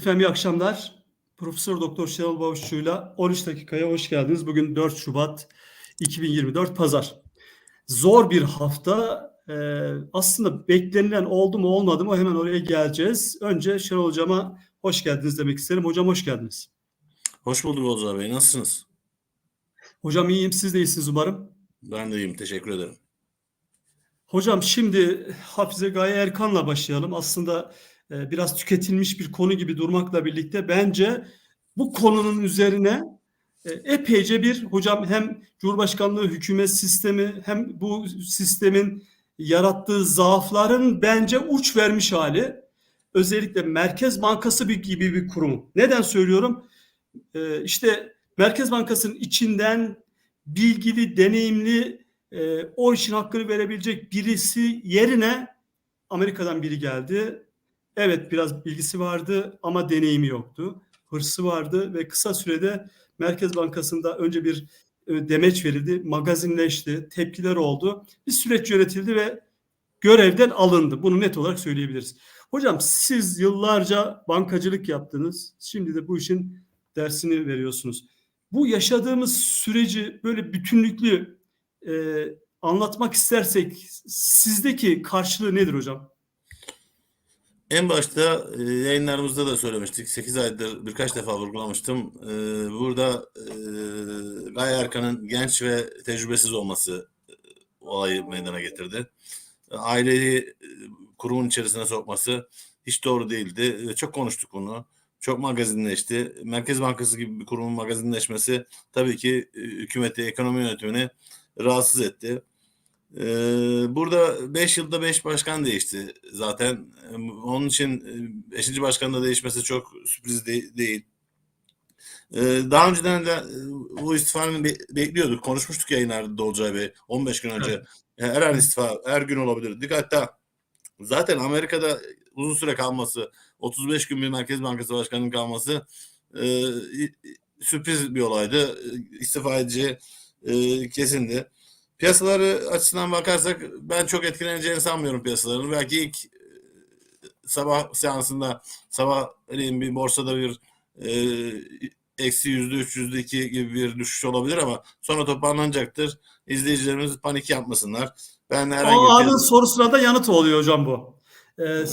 Efendim iyi akşamlar. Profesör Doktor Şenol Babuşçu'yla 13 dakikaya hoş geldiniz. Bugün 4 Şubat 2024 Pazar. Zor bir hafta. Ee, aslında beklenilen oldu mu olmadı mı hemen oraya geleceğiz. Önce Şenol Hocam'a hoş geldiniz demek isterim. Hocam hoş geldiniz. Hoş bulduk Ozan Bey. Nasılsınız? Hocam iyiyim. Siz de iyisiniz umarım. Ben de iyiyim. Teşekkür ederim. Hocam şimdi Hafize Gaye Erkan'la başlayalım. Aslında e, biraz tüketilmiş bir konu gibi durmakla birlikte bence bu konunun üzerine e, epeyce bir hocam hem Cumhurbaşkanlığı hükümet sistemi hem bu sistemin yarattığı zaafların bence uç vermiş hali. Özellikle Merkez Bankası gibi bir kurum. Neden söylüyorum? E, işte Merkez Bankası'nın içinden bilgili, deneyimli, e, o işin hakkını verebilecek birisi yerine Amerika'dan biri geldi. Evet biraz bilgisi vardı ama deneyimi yoktu. Hırsı vardı ve kısa sürede Merkez Bankası'nda önce bir e, demeç verildi, magazinleşti, tepkiler oldu. Bir süreç yönetildi ve görevden alındı. Bunu net olarak söyleyebiliriz. Hocam siz yıllarca bankacılık yaptınız. Şimdi de bu işin dersini veriyorsunuz. Bu yaşadığımız süreci böyle bütünlüklü e, anlatmak istersek sizdeki karşılığı nedir hocam? En başta e, yayınlarımızda da söylemiştik. 8 aydır birkaç defa vurgulamıştım. E, burada e, Erkan'ın genç ve tecrübesiz olması e, olayı meydana getirdi. Aileyi kurumun içerisine sokması hiç doğru değildi. Çok konuştuk bunu. Çok magazinleşti. Merkez Bankası gibi bir kurumun magazinleşmesi tabii ki e, hükümeti, ekonomi yönetimini rahatsız etti. Ee, burada 5 yılda 5 başkan değişti zaten. Ee, Onun için 5. başkanın da değişmesi çok sürpriz de- değil. Ee, Daha önceden de e, bu istifanı be- bekliyorduk. Konuşmuştuk yayınlarda da Olcay Bey 15 gün önce. Her an istifa her gün olabilirdik. Hatta zaten Amerika'da uzun süre kalması, 35 gün bir Merkez Bankası Başkanı'nın kalması e, sürpriz bir olaydı. İstifa edeceği e, kesindi. Piyasaları açısından bakarsak ben çok etkileneceğini sanmıyorum piyasaların. Belki ilk e, sabah seansında sabahleyin bir borsada bir e, eksi yüzde üç, yüzde iki gibi bir düşüş olabilir ama sonra toparlanacaktır. İzleyicilerimiz panik yapmasınlar. Ben herhangi O bir piyasa- sorusuna da yanıt oluyor hocam bu. Ee, Hı.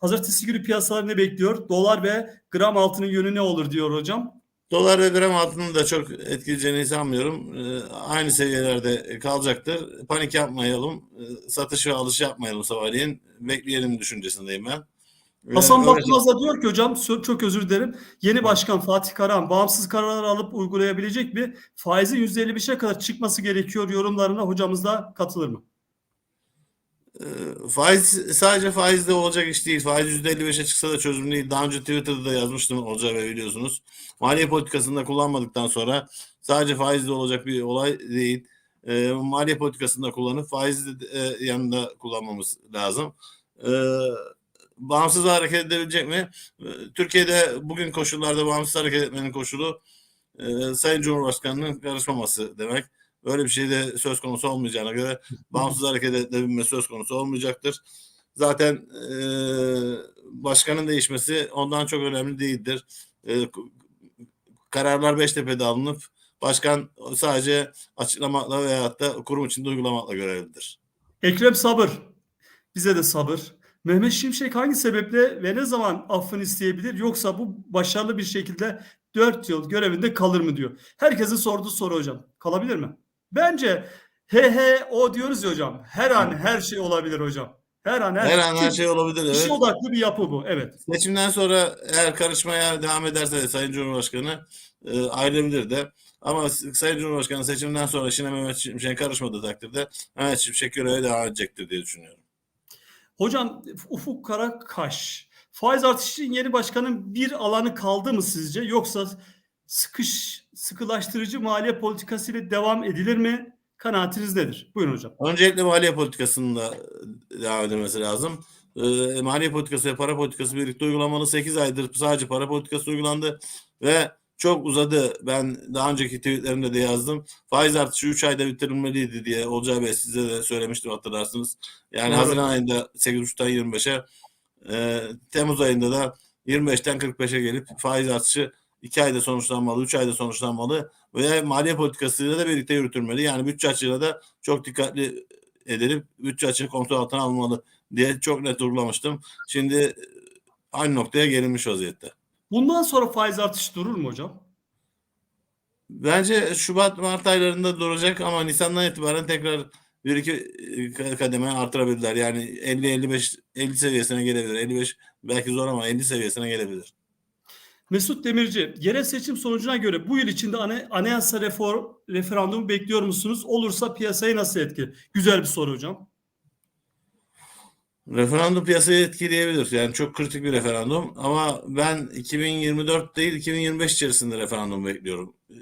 pazartesi günü piyasalar ne bekliyor? Dolar ve gram altının yönü ne olur diyor hocam. Dolar ve gram altının da çok etkileyeceğini sanmıyorum. Ee, aynı seviyelerde kalacaktır. Panik yapmayalım. Ee, satış ve alış yapmayalım sabahleyin. Bekleyelim düşüncesindeyim ben. Ee, Hasan Batmaz da diyor ki hocam çok özür dilerim. Yeni başkan Fatih Karahan bağımsız kararlar alıp uygulayabilecek mi? Faizin %55'e kadar çıkması gerekiyor yorumlarına hocamız da katılır mı? Ee, Faiz sadece faizde olacak iş değil. Faiz %55'e çıksa da çözüm değil. Daha önce Twitter'da da yazmıştım Olcay Bey biliyorsunuz. Maliye politikasında kullanmadıktan sonra sadece faizde olacak bir olay değil. Ee, maliye politikasında kullanıp faiz e, yanında kullanmamız lazım. Ee, bağımsız hareket edebilecek mi? Ee, Türkiye'de bugün koşullarda bağımsız hareket etmenin koşulu e, Sayın Cumhurbaşkanı'nın karışmaması demek. Böyle bir şey de söz konusu olmayacağına göre bağımsız hareket edebilme söz konusu olmayacaktır. Zaten e, başkanın değişmesi ondan çok önemli değildir. E, kararlar Beştepe'de alınıp başkan sadece açıklamakla veyahut da kurum içinde uygulamakla görevlidir. Ekrem Sabır. Bize de sabır. Mehmet Şimşek hangi sebeple ve ne zaman affını isteyebilir yoksa bu başarılı bir şekilde 4 yıl görevinde kalır mı diyor. Herkesin sorduğu soru hocam. Kalabilir mi? Bence he he o diyoruz ya hocam. Her an her şey olabilir hocam. Her an her, Her an her şey olabilir. Evet. odaklı bir yapı bu. Evet. Seçimden sonra eğer karışmaya devam ederse Sayın Cumhurbaşkanı e, ayrılabilir de. Ama Sayın Cumhurbaşkanı seçimden sonra işine Mehmet Şimşek'in karışmadığı takdirde Mehmet Şimşek göreve devam edecektir diye düşünüyorum. Hocam Ufuk Karakaş. Faiz artışı için yeni başkanın bir alanı kaldı mı sizce? Yoksa sıkış sıkılaştırıcı maliye politikası ile devam edilir mi? Kanaatiniz nedir? Buyurun hocam. Öncelikle maliye politikasının da devam edilmesi lazım. Ee, maliye politikası ve para politikası birlikte uygulamalı. 8 aydır sadece para politikası uygulandı ve çok uzadı. Ben daha önceki tweetlerimde de yazdım. Faiz artışı 3 ayda bitirilmeliydi diye Olcay Bey size de söylemiştim hatırlarsınız. Yani Doğru. Haziran ayında 8.5'tan 25'e e, Temmuz ayında da 25'ten 45'e gelip faiz artışı 2 ayda sonuçlanmalı, 3 ayda sonuçlanmalı ve maliye politikasıyla da birlikte yürütülmeli. Yani bütçe açığıyla da çok dikkatli edilip bütçe açığını kontrol altına alınmalı diye çok net vurgulamıştım. Şimdi e, aynı noktaya gelinmiş vaziyette. Bundan sonra faiz artışı durur mu hocam? Bence Şubat Mart aylarında duracak ama Nisan'dan itibaren tekrar bir iki e, kademe artırabilirler. Yani 50 55 50 seviyesine gelebilir. 55 belki zor ama 50 seviyesine gelebilir. Mesut Demirci, yerel seçim sonucuna göre bu yıl içinde ana, anayasa reform referandumu bekliyor musunuz? Olursa piyasayı nasıl etkiler? Güzel bir soru hocam. Referandum piyasayı etkileyebilir. Yani çok kritik bir referandum ama ben 2024 değil 2025 içerisinde referandum bekliyorum. Ee,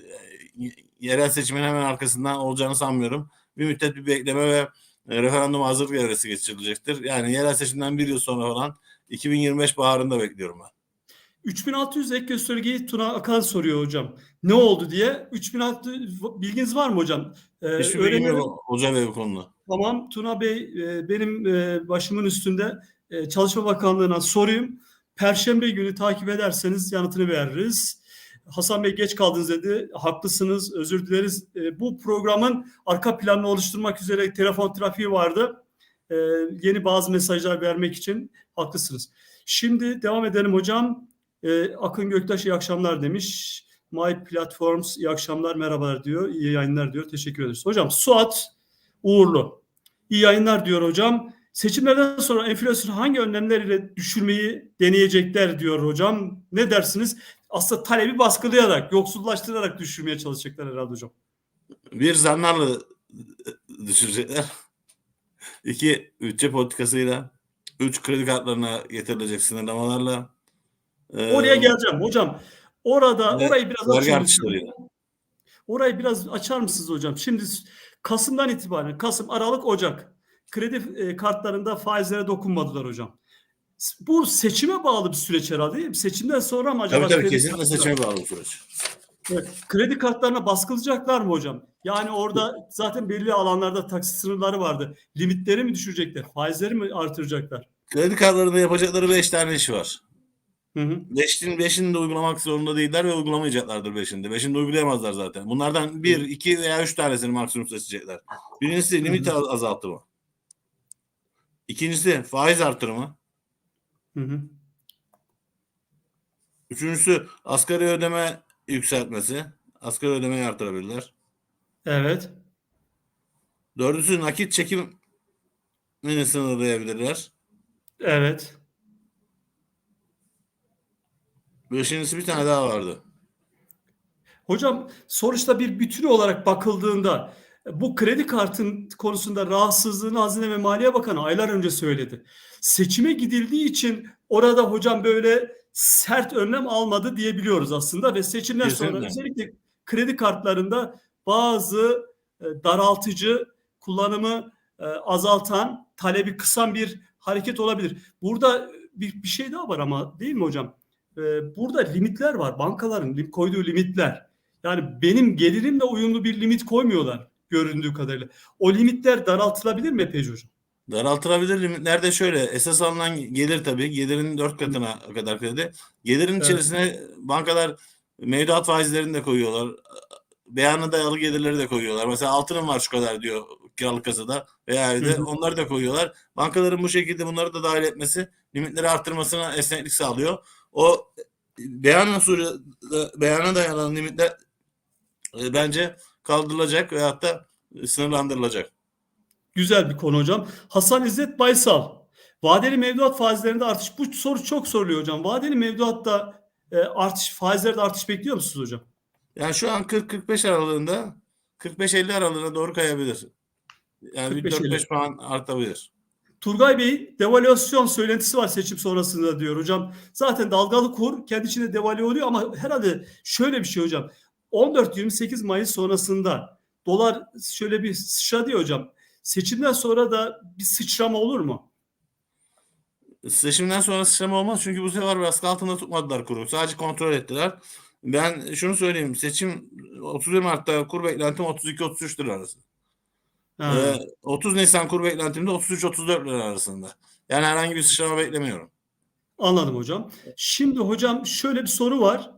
Yerel seçimin hemen arkasından olacağını sanmıyorum. Bir müddet bir bekleme ve e, referandum hazırlık evresi geçirilecektir. Yani yerel seçimden bir yıl sonra falan 2025 baharında bekliyorum ben. 3600 ek göstergeyi Tuna Akan soruyor hocam. Ne oldu diye. 3600 bilginiz var mı hocam? Ee, Hiçbir bilgim yok Hoca Bey bu konuda. Tamam Tuna Bey e, benim e, başımın üstünde e, Çalışma Bakanlığı'na sorayım. Perşembe günü takip ederseniz yanıtını veririz. Hasan Bey geç kaldınız dedi. Haklısınız. Özür dileriz. E, bu programın arka planını oluşturmak üzere telefon trafiği vardı. E, yeni bazı mesajlar vermek için haklısınız. Şimdi devam edelim hocam. E, Akın Göktaş iyi akşamlar demiş. My Platforms iyi akşamlar merhabalar diyor. İyi yayınlar diyor. Teşekkür ederiz. Hocam Suat Uğurlu. İyi yayınlar diyor hocam. Seçimlerden sonra enflasyonu hangi önlemler ile düşürmeyi deneyecekler diyor hocam. Ne dersiniz? Aslında talebi baskılayarak, yoksullaştırarak düşürmeye çalışacaklar herhalde hocam. Bir zamlarla düşürecekler. İki bütçe politikasıyla. Üç kredi kartlarına getirilecek sınırlamalarla. Ee, Oraya geleceğim hocam. Orada ve orayı biraz açar mısınız? Orayı biraz açar mısınız hocam? Şimdi Kasım'dan itibaren Kasım, Aralık, Ocak kredi e, kartlarında faizlere dokunmadılar hocam. Bu seçime bağlı bir süreç herhalde değil mi? Seçimden sonra mı acaba? Tabii tabii kesinlikle seçime bağlı bu süreç. Evet, kredi kartlarına baskılayacaklar mı hocam? Yani orada zaten belli alanlarda taksit sınırları vardı. Limitleri mi düşürecekler? Faizleri mi artıracaklar? Kredi kartlarında yapacakları beş tane iş var. Hı hı. Beşin, beşini de uygulamak zorunda değiller ve uygulamayacaklardır beşinde. Beşini de uygulayamazlar zaten. Bunlardan bir, iki veya üç tanesini maksimum seçecekler. Birincisi limit az- azaltımı. İkincisi faiz artırımı. Hı hı. Üçüncüsü asgari ödeme yükseltmesi. Asgari ödemeyi artırabilirler. Evet. Dördüncüsü nakit çekimini sınırlayabilirler. Evet. Beşincisi bir tane daha vardı. Hocam sonuçta bir bütünü olarak bakıldığında bu kredi kartın konusunda rahatsızlığını Hazine ve Maliye Bakanı aylar önce söyledi. Seçime gidildiği için orada hocam böyle sert önlem almadı diyebiliyoruz aslında ve seçimden sonra Kesinlikle. özellikle kredi kartlarında bazı e, daraltıcı kullanımı e, azaltan, talebi kısan bir hareket olabilir. Burada bir, bir şey daha var ama değil mi hocam? E, Burada limitler var. Bankaların koyduğu limitler. Yani benim gelirimle uyumlu bir limit koymuyorlar göründüğü kadarıyla. O limitler daraltılabilir mi epeyce hocam? Daraltılabilir limitler de şöyle. Esas alınan gelir tabii. Gelirin dört katına kadar kredi. Gelirin Evet. içerisine bankalar mevduat faizlerini de koyuyorlar. Beyana dayalı gelirleri de koyuyorlar. Mesela altının var şu kadar diyor kiralık kasada veya evde. Hı hı. Onları da koyuyorlar. Bankaların bu şekilde bunları da dahil etmesi limitleri arttırmasına esneklik sağlıyor. O beyan usulü beyana dayanan limitler e, bence kaldırılacak veyahut da e, sınırlandırılacak. Güzel bir konu hocam. Hasan İzzet Baysal. Vadeli mevduat faizlerinde artış. Bu soru çok soruluyor hocam. Vadeli mevduatta e, artış, faizlerde artış bekliyor musunuz hocam? Yani şu an 40-45 aralığında 45-50 aralığına doğru kayabilir. Yani bir 45-50. 4-5 puan artabilir. Turgay Bey devalüasyon söylentisi var seçim sonrasında diyor hocam. Zaten dalgalı kur kendi içinde devalüe oluyor ama herhalde şöyle bir şey hocam. 14-28 Mayıs sonrasında dolar şöyle bir sıçradı ya hocam. Seçimden sonra da bir sıçrama olur mu? Seçimden sonra sıçrama olmaz çünkü bu sefer baskı altında tutmadılar kuru. Sadece kontrol ettiler. Ben şunu söyleyeyim. Seçim 31 Mart'ta kur beklentim 32-33 lira arası. Ha. Ee, 30 Nisan kur beklentim de 33-34 lira arasında. Yani herhangi bir sıçrama beklemiyorum. Anladım hocam. Şimdi hocam şöyle bir soru var.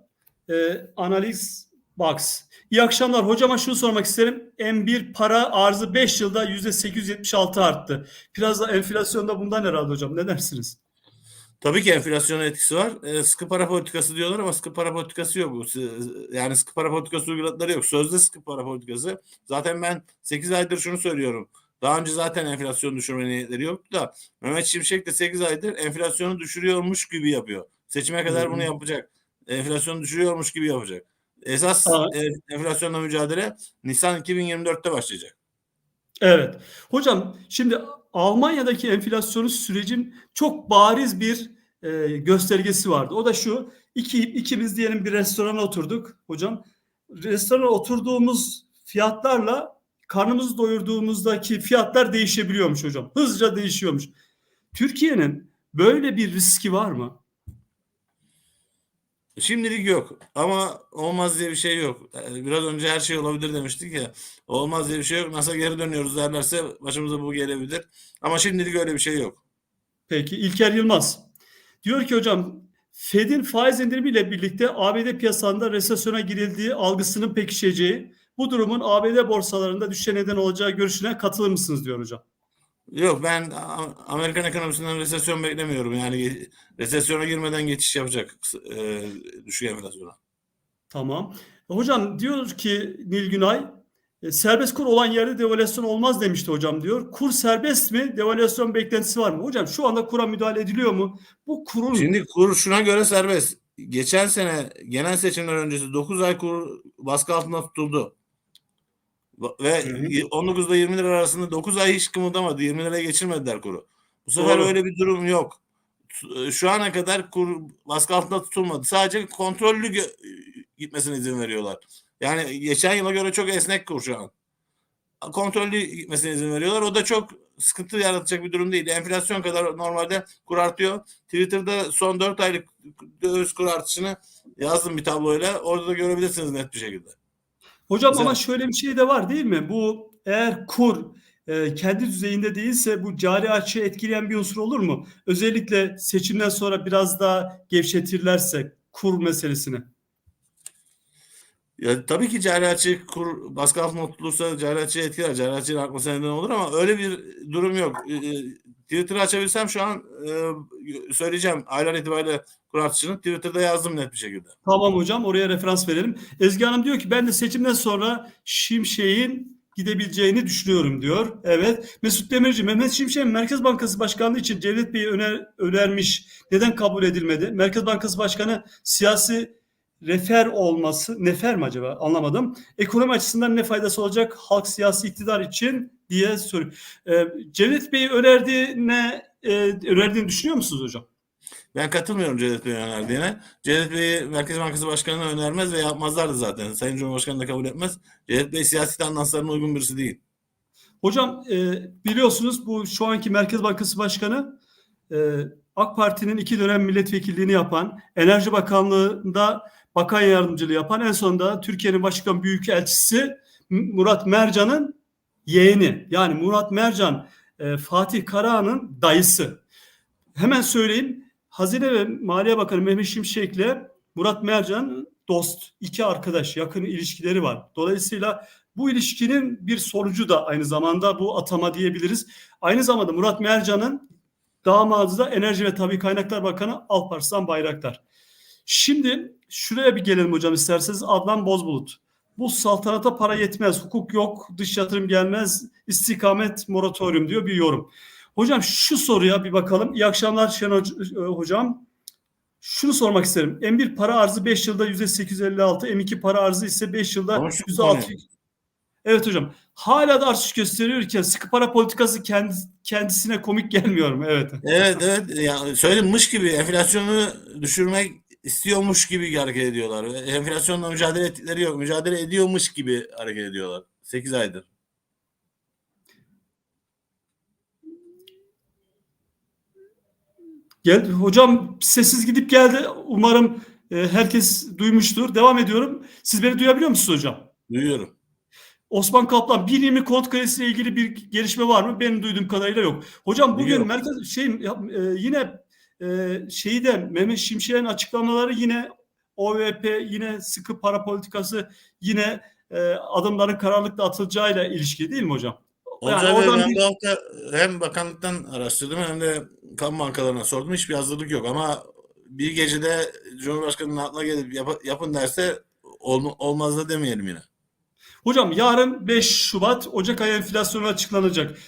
Ee, analiz box. İyi akşamlar. Hocama şunu sormak isterim. M1 para arzı 5 yılda %876 arttı. Biraz da enflasyonda bundan herhalde hocam. Ne dersiniz? Tabii ki enflasyona etkisi var. E, sıkı para politikası diyorlar ama sıkı para politikası yok. S- Yani sıkı para politikası uyguladıkları yok. Sözde sıkı para politikası. Zaten ben 8 aydır şunu söylüyorum. Daha önce zaten enflasyon düşürme niyetleri yoktu da Mehmet Şimşek de 8 aydır enflasyonu düşürüyormuş gibi yapıyor. Seçime kadar bunu yapacak. Enflasyonu düşürüyormuş gibi yapacak. Esas Evet. e, enflasyonla mücadele Nisan 2024'te başlayacak. Evet. Hocam şimdi Almanya'daki enflasyonun sürecin çok bariz bir e, göstergesi vardı. O da şu. İki, ikimiz diyelim bir restorana oturduk hocam. Restorana oturduğumuz fiyatlarla karnımızı doyurduğumuzdaki fiyatlar değişebiliyormuş hocam. Hızlıca değişiyormuş. Türkiye'nin böyle bir riski var mı? Şimdilik yok ama olmaz diye bir şey yok. Ee, Biraz önce her şey olabilir demiştik ya. Olmaz diye bir şey yok. Nasıl geri dönüyoruz derlerse başımıza bu gelebilir. Ama şimdilik öyle bir şey yok. Peki İlker Yılmaz diyor ki hocam Fed'in faiz indirimiyle birlikte ABD piyasalarında resesyona girildiği algısının pekişeceği bu durumun ABD borsalarında düşüşe neden olacağı görüşüne katılır mısınız diyor hocam. Yok ben Amerikan ekonomisinden resesyon beklemiyorum. Yani resesyona girmeden geçiş yapacak e, düşük enflasyona. Tamam. Hocam diyor ki Nil Günay e, serbest kur olan yerde devalüasyon olmaz demişti hocam diyor. Kur serbest mi? Devalüasyon beklentisi var mı? Hocam şu anda kura müdahale ediliyor mu? Bu kurun Şimdi kur şuna göre serbest. Geçen sene genel seçimler öncesi 9 ay kur baskı altında tutuldu. Ve Hı hı. 19 ile 20 lira arasında 9 ay hiç kımıldamadı. 20 liraya geçirmediler kuru. Bu sefer Doğru. öyle bir durum yok. Şu ana kadar kur baskı altında tutulmadı. Sadece kontrollü gö- gitmesine izin veriyorlar. Yani geçen yıla göre çok esnek kur şu an. Kontrollü gitmesine izin veriyorlar. O da çok sıkıntı yaratacak bir durum değil. Enflasyon kadar normalde kur artıyor. Twitter'da son 4 aylık döviz kur artışını yazdım bir tabloyla. Orada da görebilirsiniz net bir şekilde. Hocam Güzel. ama şöyle bir şey de var değil mi? Bu eğer kur e, kendi düzeyinde değilse bu cari açığı etkileyen bir unsur olur mu? Özellikle seçimden sonra biraz daha gevşetirlerse kur meselesini. Ya tabii ki cari açık kur baskı altında tutulursa cari açığı etkiler. Cari açığın artmasına neden olur ama öyle bir durum yok. Ee, Twitter'ı açabilsem şu an e, söyleyeceğim. Aylar itibariyle kur artışını Twitter'da yazdım net bir şekilde. Tamam hocam oraya referans verelim. Ezgi Hanım diyor ki ben de seçimden sonra Şimşek'in gidebileceğini düşünüyorum diyor. Evet. Mesut Demirci, Mehmet Şimşek Merkez Bankası Başkanlığı için Cevdet Bey'i öner, önermiş. Neden kabul edilmedi? Merkez Bankası Başkanı siyasi refer olması, nefer mi acaba? Anlamadım. Ekonomi açısından ne faydası olacak halk siyasi iktidar için diye soruyor. Ee, Cevdet Bey'i önerdiğine, e, önerdiğini düşünüyor musunuz hocam? Ben katılmıyorum Cevdet Bey'in önerdiğine. Cevdet Bey'i Merkez Bankası Başkanı'na önermez ve yapmazlardı zaten. Sayın Cumhurbaşkanı da kabul etmez. Cevdet Bey siyasi tendanslarına uygun birisi değil. Hocam e, biliyorsunuz bu şu anki Merkez Bankası Başkanı e, AK Parti'nin iki dönem milletvekilliğini yapan, Enerji Bakanlığı'nda bakan yardımcılığı yapan, en sonunda Türkiye'nin başkan büyükelçisi Murat Mercan'ın yeğeni. Yani Murat Mercan e, Fatih Karahan'ın dayısı. Hemen söyleyeyim. Hazine ve Maliye Bakanı Mehmet Şimşek'le Murat Mercan dost, iki arkadaş, yakın ilişkileri var. Dolayısıyla bu ilişkinin bir sonucu da aynı zamanda bu atama diyebiliriz. Aynı zamanda Murat Mercan'ın damadı da Enerji ve Tabii Kaynaklar Bakanı Alparslan Bayraktar. Şimdi şuraya bir gelelim hocam isterseniz Adnan Bozbulut. Bu saltanata para yetmez, hukuk yok, dış yatırım gelmez, istikamet moratorium diyor bir yorum. Hocam şu soruya bir bakalım. İyi akşamlar Şenol e, Hocam. Şunu sormak isterim. M1 para arzı 5 yılda %856, M2 para arzı ise 5 yılda Ama şu %6. Evet hocam. Hala da artış gösteriyorken sıkı para politikası kendi, kendisine komik gelmiyor mu? Evet. Evet evet. Ya, söylemiş gibi enflasyonu düşürmek istiyormuş gibi hareket ediyorlar. Enflasyonla mücadele ettikleri yok. Mücadele ediyormuş gibi hareket ediyorlar. 8 aydır. Gel, hocam sessiz gidip geldi. Umarım e, herkes duymuştur. Devam ediyorum. Siz beni duyabiliyor musunuz hocam? Duyuyorum. Osman Kaplan 1.20 kont kalesi ile ilgili bir gelişme var mı? Benim duyduğum kadarıyla yok. Hocam bugün Yok. merkez şey e, yine e, şeyi de Mehmet Şimşek'in açıklamaları yine OVP yine sıkı para politikası yine e, adımların kararlılıkla atılacağıyla ilişki değil mi hocam? Yani Olcay oradan ben bir- bu hafta hem bakanlıktan araştırdım hem de kamu bankalarına sordum. Hiçbir hazırlık yok ama bir gecede Cumhurbaşkanı'nın aklına gelip yap- yapın derse ol- olmaz da demeyelim yine. Hocam yarın 5 Şubat Ocak ayı enflasyonu açıklanacak.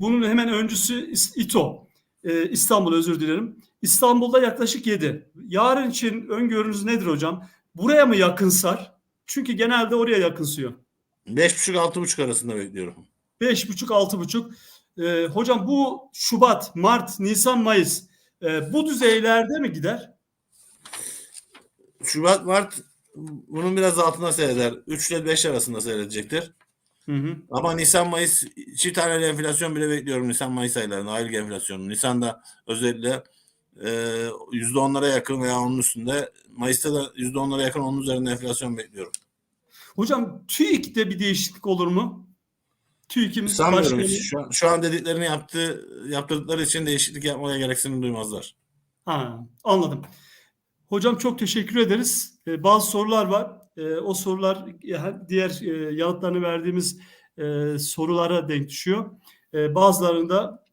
Bunun hemen öncüsü İTO. Ee, İstanbul özür dilerim. İstanbul'da yaklaşık 7. Yarın için öngörünüz nedir hocam? Buraya mı yakınsar? Çünkü genelde oraya yakınsıyor. 5,5-6,5 arasında bekliyorum. 5,5-6,5. Ee, hocam bu Şubat, Mart, Nisan, Mayıs e, bu düzeylerde mi gider? Şubat, Mart bunun biraz altında seyreder. 3 ile 5 arasında seyredecektir. Hı hı. Ama Nisan, Mayıs çift taneli enflasyon bile bekliyorum Nisan, Mayıs aylarında. Aylık enflasyonu. Nisan'da özellikle e, %10'lara yakın veya onun üstünde. Mayıs'ta da %10'lara yakın onun üzerinde enflasyon bekliyorum. Hocam TÜİK'te bir değişiklik olur mu? TÜİK'in Sanmıyorum. başkanı- Şu, an- şu an dediklerini yaptı, yaptırdıkları için değişiklik yapmaya gereksinim duymazlar. Ha, anladım. Hocam çok teşekkür ederiz. Ee, bazı sorular var. Ee, o sorular ya- diğer e, yanıtlarını verdiğimiz e, sorulara denk düşüyor. Ee, bazılarında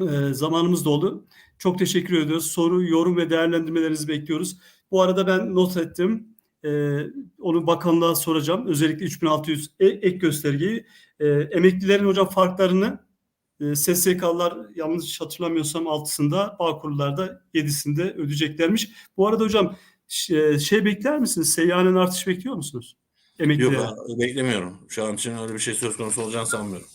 e, zamanımız doldu. Çok teşekkür ediyoruz. Soru, yorum ve değerlendirmelerinizi bekliyoruz. Bu arada ben not ettim. Ee, onu bakanlığa soracağım. Özellikle 3600 e- ek göstergeyi. Ee, emeklilerin hocam farklarını e, SSK'lar yanlış hatırlamıyorsam altısında, Bağkurlularda yedisinde ödeyeceklermiş. Bu arada hocam ş- şey bekler misiniz? Seyyanen artış bekliyor musunuz? Yok Emeklilere. ha, beklemiyorum. Şu an için öyle bir şey söz konusu olacağını sanmıyorum.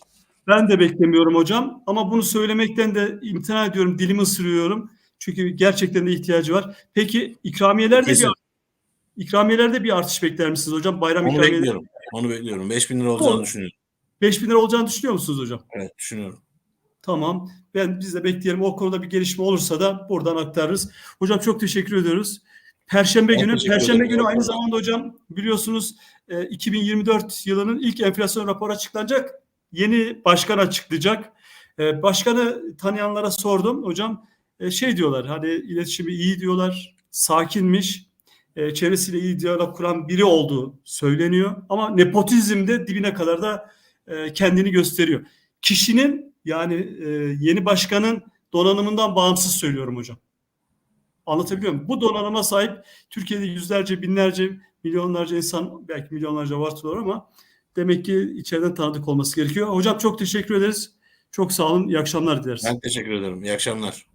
Ben de beklemiyorum hocam ama bunu söylemekten de imtina ediyorum. Dilimi ısırıyorum. Çünkü gerçekten de ihtiyacı var. Peki ikramiyelerde Kesin. bir ikramiyelerde bir artış bekler misiniz hocam? Bayram Onu ikramiyeleri bekliyorum. Onu bekliyorum. 5000 lira olacağını Doğru. düşünüyorum. 5000 lira olacağını düşünüyor musunuz hocam? Evet düşünüyorum. Tamam. Ben biz de bekleyelim. O konuda bir gelişme olursa da buradan aktarırız. Hocam çok teşekkür ediyoruz. Perşembe Ben günü, Perşembe günü aynı zamanda hocam biliyorsunuz e, 2024 yılının ilk enflasyon raporu açıklanacak. Yeni başkan açıklayacak. E, Başkanı tanıyanlara sordum. Hocam e, şey diyorlar hani iletişimi iyi diyorlar. Sakinmiş. e, Çevresiyle iyi diyalog kuran biri olduğu söyleniyor. Ama nepotizmde dibine kadar da kendini gösteriyor. Kişinin yani yeni başkanın donanımından bağımsız söylüyorum hocam. Anlatabiliyor muyum? Bu donanıma sahip Türkiye'de yüzlerce, binlerce, milyonlarca insan belki milyonlarca abartılıyor ama demek ki içeriden tanıdık olması gerekiyor. Hocam çok teşekkür ederiz. Çok sağ olun. İyi akşamlar dileriz. Ben teşekkür ederim. İyi akşamlar.